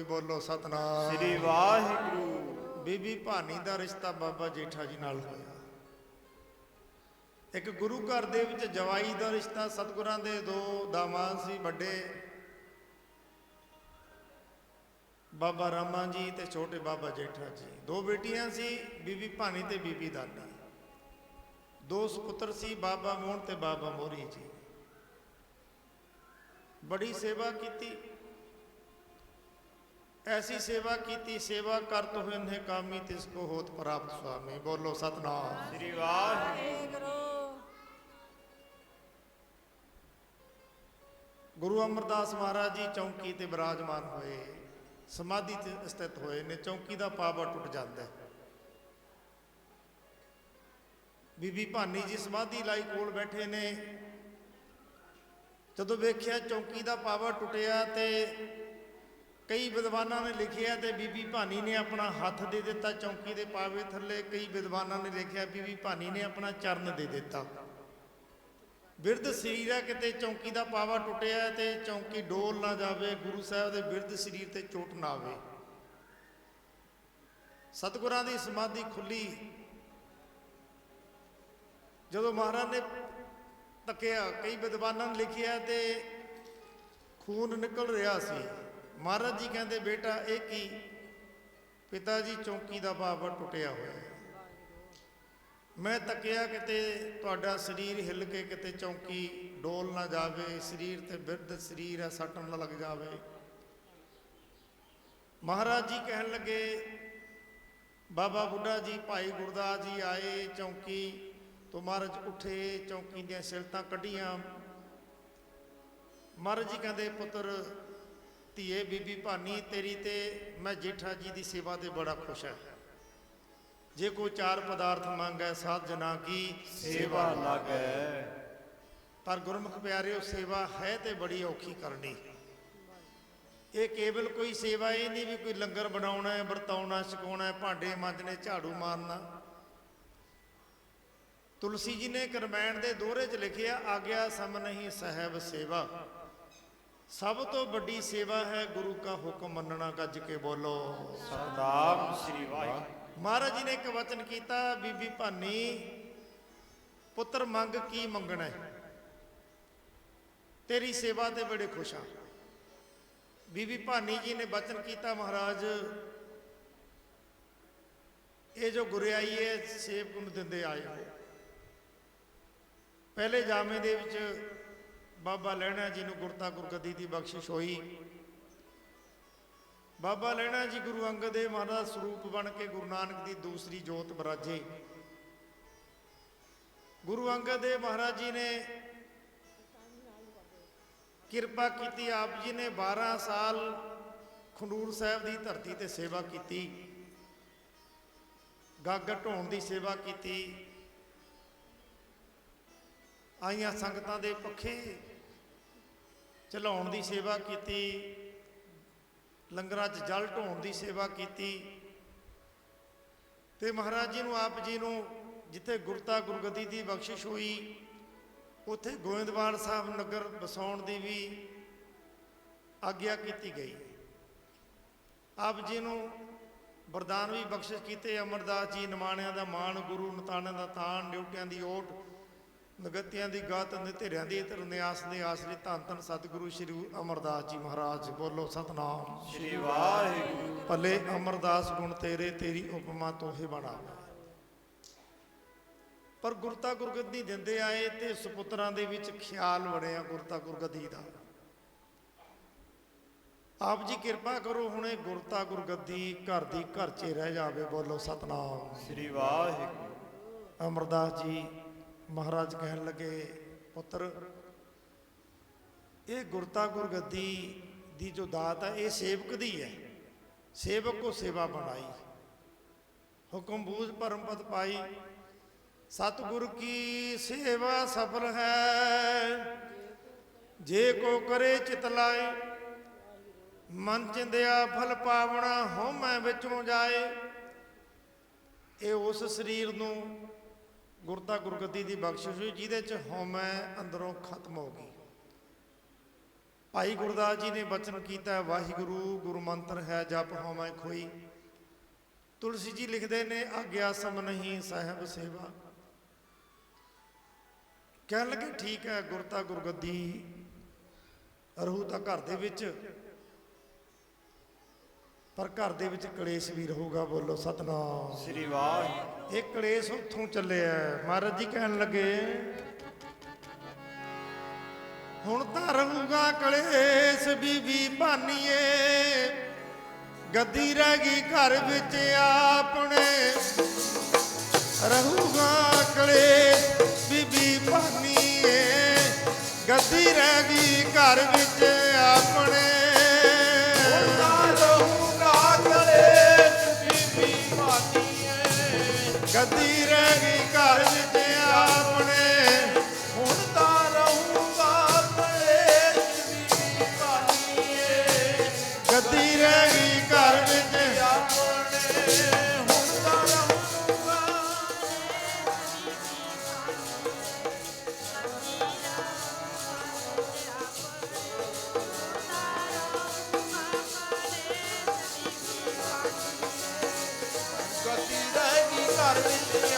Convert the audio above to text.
ਬੋਲੋ ਸਤਨਾਮ। ਸ੍ਰੀ ਵਾਹਿਗੁਰੂ। ਬੀਬੀ ਭਾਨੀ ਦਾ ਰਿਸ਼ਤਾ ਬਾਬਾ ਜੇਠਾ ਜੀ ਨਾਲ ਹੋਇਆ। ਇੱਕ ਗੁਰੂ ਘਰ ਦੇ ਵਿੱਚ ਜਵਾਈ ਦਾ ਰਿਸ਼ਤਾ, ਸਤਿਗੁਰਾਂ ਦੇ ਦੋ ਦਾਮਾਦ ਸੀ ਵੱਡੇ। ਬਾਬਾ ਰਾਮਾ ਜੀ ਤੇ ਛੋਟੇ ਬਾਬਾ ਜੇਠਾ ਜੀ। ਦੋ ਬੇਟੀਆਂ ਸੀ, ਬੀਬੀ ਭਾਨੀ ਤੇ ਬੀਬੀ ਦਾਨੀ ਦੋ ਸੁਪੁੱਤਰ ਸੀ, ਬਾਬਾ ਮੋਹਨ ਤੇ ਬਾਬਾ ਮੋਰੀ ਜੀ। ਬੜੀ ਸੇਵਾ ਕੀਤੀ। ਐਸੀ ਸੇਵਾ ਕੀਤੀ ਸੇਵਾ ਕਰਤ ਹੋਏ ਨੇ ਕਾਮੀ ਤਿਸ ਕੋ ਹੋਤ ਪ੍ਰਾਪਤ ਸੁਆਮੀ। ਬੋਲੋ ਸਤਨਾਮ। ਸ੍ਰੀ ਵਾਹਿਗੁਰੂ। ਗੁਰੂ ਅਮਰਦਾਸ ਮਹਾਰਾਜ ਜੀ ਚੌਂਕੀ ਤੇ ਬਿਰਾਜਮਾਨ ਹੋਏ ਸਮਾਧੀ ਤੇ ਸਥਿਤ ਹੋਏ ਨੇ ਚੌਂਕੀ ਦਾ ਪਾਵਾ ਟੁੱਟ ਜਾਂਦਾ ਹੈ। ਬੀਬੀ ਭਾਨੀ ਜੀ ਸਮਾਧੀ ਲਾਈ ਕੋਲ ਬੈਠੇ ਨੇ। ਜਦੋਂ ਵੇਖਿਆ ਚੌਂਕੀ ਦਾ ਪਾਵਾ ਟੁੱਟਿਆ ਤੇ ਕਈ ਵਿਦਵਾਨਾਂ ਨੇ ਲਿਖਿਆ ਤੇ ਬੀਬੀ ਭਾਨੀ ਨੇ ਆਪਣਾ ਹੱਥ ਦੇ ਦਿੱਤਾ, ਚੌਂਕੀ ਦੇ ਪਾਵੇ ਥੱਲੇ। ਕਈ ਵਿਦਵਾਨਾਂ ਨੇ ਲਿਖਿਆ, ਬੀਬੀ ਭਾਨੀ ਨੇ ਆਪਣਾ ਚਰਨ ਦੇ ਦਿੱਤਾ। ਬਿਰਧ ਸਰੀਰ ਹੈ, ਕਿਤੇ ਚੌਂਕੀ ਦਾ ਪਾਵਾ ਟੁੱਟਿਆ ਤੇ ਚੌਂਕੀ ਡੋਲ ਨਾ ਜਾਵੇ, ਗੁਰੂ ਸਾਹਿਬ ਦੇ ਬਿਰਧ ਸਰੀਰ ਤੇ ਚੋਟ ਨਾ ਆਵੇ। ਸਤਿਗੁਰਾਂ ਦੀ ਸਮਾਧੀ ਖੁੱਲੀ। ਜਦੋਂ ਮਹਾਰਾਜ ਨੇ ਤੱਕਿਆ, ਕਈ ਵਿਦਵਾਨਾਂ ਨੇ ਲਿਖਿਆ ਤੇ ਖੂਨ ਨਿਕਲ ਰਿਹਾ ਸੀ। ਮਹਾਰਾਜ ਜੀ ਕਹਿੰਦੇ, ਬੇਟਾ, ਇਹ ਕੀ? ਪਿਤਾ ਜੀ ਚੌਂਕੀ ਦਾ ਪਾਵਾ ਟੁੱਟਿਆ ਹੋਇਆ ਹੈ। ਮੈਂ ਤੱਕਿਆ ਕਿਤੇ ਤੁਹਾਡਾ ਸਰੀਰ ਹਿੱਲ ਕੇ ਕਿਤੇ ਚੌਂਕੀ ਡੋਲ ਨਾ ਜਾਵੇ, ਸਰੀਰ ਤੇ ਬਿਰਧ ਸਰੀਰ ਹੈ ਸੱਟ ਨਾ ਲੱਗ ਜਾਵੇ। ਮਹਾਰਾਜ ਜੀ ਕਹਿਣ ਲੱਗੇ, ਬਾਬਾ ਬੁੱਢਾ ਜੀ, ਭਾਈ ਗੁਰਦਾਸ ਜੀ ਆਏ ਚੌਂਕੀ ਤੋਂ। ਮਹਾਰਾਜ ਉੱਠੇ, ਚੌਂਕੀ ਦੀਆਂ ਸਿਲਤਾਂ ਕੱਢੀਆਂ। ਮਹਾਰਾਜ ਜੀ ਕਹਿੰਦੇ, ਪੁੱਤਰ ਧੀਏ, ਬੀਬੀ ਭਾਨੀ, ਤੇਰੀ ਤੇ ਮੈਂ ਜੇਠਾ ਜੀ ਦੀ ਸੇਵਾ ਤੇ ਬੜਾ ਖੁਸ਼ ਹਾਂ। ਜੇ ਕੋਈ ਚਾਰ ਪਦਾਰਥ ਮੰਗੈ, ਸਾਧ ਜਨਾ ਕੀ ਸੇਵਾ ਲਾਗੈ। ਪਰ ਗੁਰਮੁਖ ਪਿਆਰਿਓ, ਸੇਵਾ ਹੈ ਤੇ ਬੜੀ ਔਖੀ ਕਰਨੀ। ਇਹ ਕੇਵਲ ਕੋਈ ਸੇਵਾ ਇਹ ਨਹੀਂ ਵੀ ਕੋਈ ਲੰਗਰ ਬਣਾਉਣਾ ਹੈ, ਵਰਤਾਉਣਾ, ਛਕਾਉਣਾ ਭਾਂਡੇ ਮਾਂਜਣੇ, ਝਾੜੂ ਮਾਰਨਾ। ਤੁਲਸੀ ਜੀ ਨੇ ਕਰਮੈਣ ਦੇ ਦੋਹਰੇ 'ਚ ਲਿਖਿਆ, ਆਗਿਆ ਸਮ ਨਹੀਂ ਸਹਿਬ ਸੇਵਾ। ਸਭ ਤੋਂ ਵੱਡੀ ਸੇਵਾ ਹੈ ਗੁਰੂ ਕਾ ਹੁਕਮ ਮੰਨਣਾ ਗੱਜ ਕੇ ਬੋਲੋ। ਸਤਨਾਮ ਸ੍ਰੀ ਵਾਹਿਗੁਰੂ। ਮਹਾਰਾਜ ਜੀ ਨੇ ਇੱਕ ਵਚਨ ਕੀਤਾ ਬੀਬੀ ਭਾਨੀ ਪੁੱਤਰ ਮੰਗ ਕੀ ਮੰਗਣਾ ਹੈ? ਤੇਰੀ ਸੇਵਾ ਤੇ ਬੜੇ ਖੁਸ਼ ਹਾਂ। ਬੀਬੀ ਭਾਨੀ ਜੀ ਨੇ ਵਚਨ ਕੀਤਾ ਮਹਾਰਾਜ ਇਹ ਜੋ ਗੁਰਿਆਈ ਹੈ ਸੇਵਕ ਨੂੰ ਦਿੰਦੇ ਆਏ ਹੋ ਪਹਿਲੇ ਜਾਮੇ ਦੇ ਵਿੱਚ ਬਾਬਾ ਲਹਿਣਾ ਜੀ ਨੂੰ ਗੁਰਤਾ ਗੁਰਗੱਦੀ ਦੀ ਬਖਸ਼ਿਸ਼ ਹੋਈ। ਬਾਬਾ ਲੈਣਾ ਜੀ ਗੁਰੂ ਅੰਗਦ ਦੇਵ ਮਹਾਰਾਜ ਸਰੂਪ ਬਣ ਕੇ ਗੁਰੂ ਨਾਨਕ ਦੀ ਦੂਸਰੀ ਜੋਤ ਬਰਾਜੇ। ਗੁਰੂ ਅੰਗਦ ਦੇਵ ਮਹਾਰਾਜ ਜੀ ਨੇ ਕਿਰਪਾ ਕੀਤੀ, ਆਪ ਜੀ ਨੇ 12 ਸਾਲ ਖੰਡੂਰ ਸਾਹਿਬ ਦੀ ਧਰਤੀ ਤੇ ਸੇਵਾ ਕੀਤੀ। ਗੱਗ ਢੋਣ ਦੀ ਸੇਵਾ ਕੀਤੀ। ਆਈਆਂ ਸੰਗਤਾਂ ਦੇ ਪੱਖੇ ਚਲਾਉਣ ਦੀ ਸੇਵਾ ਕੀਤੀ, ਲੰਗਰਾਂ 'ਚ ਜਲ ਢੋਣ ਦੀ ਸੇਵਾ ਕੀਤੀ। ਤੇ ਮਹਾਰਾਜ ਜੀ ਨੂੰ, ਆਪ ਜੀ ਨੂੰ ਜਿੱਥੇ ਗੁਰਤਾ ਗੁਰਗੱਦੀ ਦੀ ਬਖਸ਼ਿਸ਼ ਹੋਈ, ਉੱਥੇ ਗੋਇੰਦਵਾਲ ਸਾਹਿਬ ਨਗਰ ਵਸਾਉਣ ਦੀ ਵੀ ਆਗਿਆ ਕੀਤੀ ਗਈ। ਆਪ ਜੀ ਨੂੰ ਵਰਦਾਨ ਵੀ ਬਖਸ਼ਿਸ਼ ਕੀਤੇ, ਅਮਰਦਾਸ ਜੀ ਨਿਮਾਣਿਆਂ ਦਾ ਮਾਣ, ਗੁਰੂ ਨਤਾਣਿਆਂ ਦਾ ਤਾਣ ਡਿਊਟਿਆਂ ਦੀ ਓਟ ਨਗਤਿਆਂ ਦੀ ਗਾਤ ਨਿਤੇਰਿਆਂ ਦੀ ਧਰ ਨਿਆਸ ਦੇ ਆਸਰੇ ਧੰਨ ਧੰਨ ਸਤਿਗੁਰੂ ਸ੍ਰੀ ਅਮਰਦਾਸ ਜੀ ਮਹਾਰਾਜ ਬੋਲੋ ਸਤਨਾਮ। ਸ੍ਰੀ ਵਾਹਿਗੁਰੂ। ਭਲੇ ਅਮਰਦਾਸ ਗੁਣ ਤੇਰੇ ਤੇਰੀ ਉਪਮਾ ਤੋਹੇ ਬਣਾ। ਪਰ ਗੁਰਤਾ ਗੁਰਗੱਦੀ ਦਿੰਦੇ ਆਏ ਤੇ ਸੁਪੁੱਤਰਾਂ ਦੇ ਵਿੱਚ ਖਿਆਲ ਵੜਿਆ ਗੁਰਤਾ ਗੁਰਗੱਦੀ ਦਾ। ਆਪ ਜੀ ਕਿਰਪਾ ਕਰੋ ਹੁਣੇ ਗੁਰਤਾ ਗੁਰਗੱਦੀ ਘਰ ਦੀ ਘਰ 'ਚ ਰਹਿ ਜਾਵੇ ਬੋਲੋ ਸਤਨਾਮ। ਸ੍ਰੀ ਵਾਹਿਗੁਰੂ। ਅਮਰਦਾਸ ਜੀ ਮਹਾਰਾਜ ਕਹਿਣ ਲੱਗੇ, ਪੁੱਤਰ, ਇਹ ਗੁਰਤਾ ਗੁਰਗੱਦੀ ਦੀ ਜੋ ਦਾਤ ਹੈ, ਇਹ ਸੇਵਕ ਦੀ ਹੈ। ਸੇਵਕ ਕੋ ਸੇਵਾ ਬਣਾਈ। ਹੁਕਮ ਬੂਝ ਪਰਮਪਦ ਪਾਈ। ਸਤਿਗੁਰ ਕੀ ਸੇਵਾ ਸਫਲ ਹੈ? ਜੇ ਕੋ ਕਰੇ ਚਿਤ ਲਾਏ, ਮਨ ਚਿੰਦਿਆ ਫਲ ਪਾਵਣਾ ਹਉਮੈ ਵਿੱਚੋਂ ਜਾਏ। ਇਹ ਉਸ ਸਰੀਰ ਨੂੰ ਗੁਰਤਾ ਗੁਰਗੱਦੀ ਦੀ ਬਖਸ਼ਿਸ਼ ਹੋਈ, ਜਿਹਦੇ ਚ ਹਉਮੈ ਅੰਦਰੋਂ ਖਤਮ ਹੋ ਗਈ। ਭਾਈ ਗੁਰਦਾਸ ਜੀ ਨੇ ਬਚਨ ਕੀਤਾ, ਵਾਹਿਗੁਰੂ ਗੁਰੂ ਮੰਤਰ ਹੈ, ਜਪ ਹੋਮੈ ਖੋਈ। ਤੁਲਸੀ ਜੀ ਲਿਖਦੇ ਨੇ, ਆਗਿਆ ਸਮ ਨਹੀਂ ਸਾਹਿਬ ਸੇਵਾ। ਕਹਿਣ ਲੱਗੇ, ਠੀਕ ਹੈ ਗੁਰਤਾ ਗੁਰਗੱਦੀ ਰਹੂ ਤਾਂ ਘਰ ਦੇ ਵਿੱਚ। ਪਰ ਘਰ ਦੇ ਵਿੱਚ ਕਲੇਸ਼ ਵੀ ਰਹੂਗਾ ਬੋਲੋ ਸਤਨਾਮ। ਸ੍ਰੀ ਵਾਹਿਗੁਰੂ। ਇਹ ਕਲੇਸ਼ ਉੱਥੋਂ ਚੱਲਿਆ। ਮਹਾਰਾਜ ਜੀ ਕਹਿਣ ਲੱਗੇ ਹੁਣ ਤਾਂ ਰਹੂਗਾ ਕਲੇਸ਼ ਬੀਬੀ ਭਾਨੀਏ। ਗੱਦੀ ਰਹਿ ਗਈ ਘਰ ਵਿੱਚ ਆਪਣੇ। ਰਹੂਗਾ ਕਲੇਸ਼ ਬੀਬੀ ਭਾਨੀਏ। ਗੱਦੀ ਰਹਿ ਗਈ ਘਰ ਵਿੱਚ ਆਪਣੇ। ਗੱਦੀ ਰਹਿ